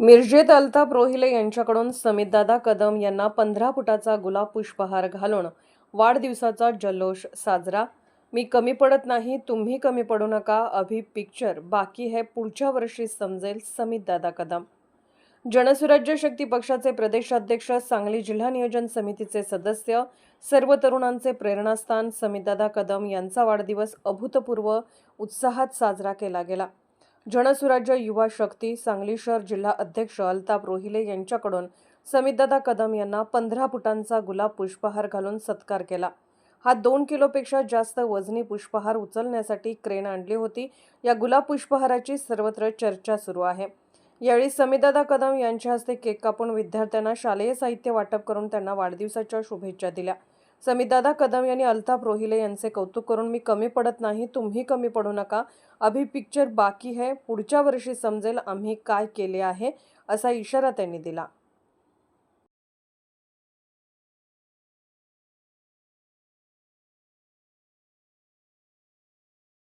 मिरजेत अल्ताप रोहिले यांच्याकडून समितदादा कदम यांना पंधरा फुटाचा गुलाब पुष्पहार घालून वाढदिवसाचा जल्लोष साजरा. मी कमी पडत नाही तुम्ही कमी पडू नका अभि पिक्चर बाकी हे पुढच्या वर्षी समजेल समितदादा कदम. जनसुराज्य शक्ती पक्षाचे प्रदेशाध्यक्ष सांगली जिल्हा नियोजन समितीचे सदस्य सर्व तरुणांचे प्रेरणास्थान समितदादा कदम यांचा वाढदिवस अभूतपूर्व उत्साहात साजरा केला गेला. जनसुराज्य युवा शक्ती सांगली शहर जिल्हा अध्यक्ष अल्ताप रोहिले यांच्याकडून समितदादा कदम यांना पंधरा फुटांचा गुलाब पुष्पहार घालून सत्कार केला. हा दोन किलोपेक्षा जास्त वजनी पुष्पहार उचलण्यासाठी क्रेन आणली होती. या गुलाब पुष्पहाराची सर्वत्र चर्चा सुरू आहे. यावेळी समीदादा कदम यांच्या हस्ते केक कापून विद्यार्थ्यांना शालेय साहित्य वाटप करून त्यांना वाढदिवसाच्या शुभेच्छा दिल्या. समीदादा कदम यांनी अल्ताफ रोहिले यांचे कौतुक करून मी कमी पडत नाही तुम्ही कमी पडू नका. अभि पिक्चर बाकी है पुढच्या वर्षी समजेल आम्ही काय केले आहे असा इशारा त्यांनी दिला.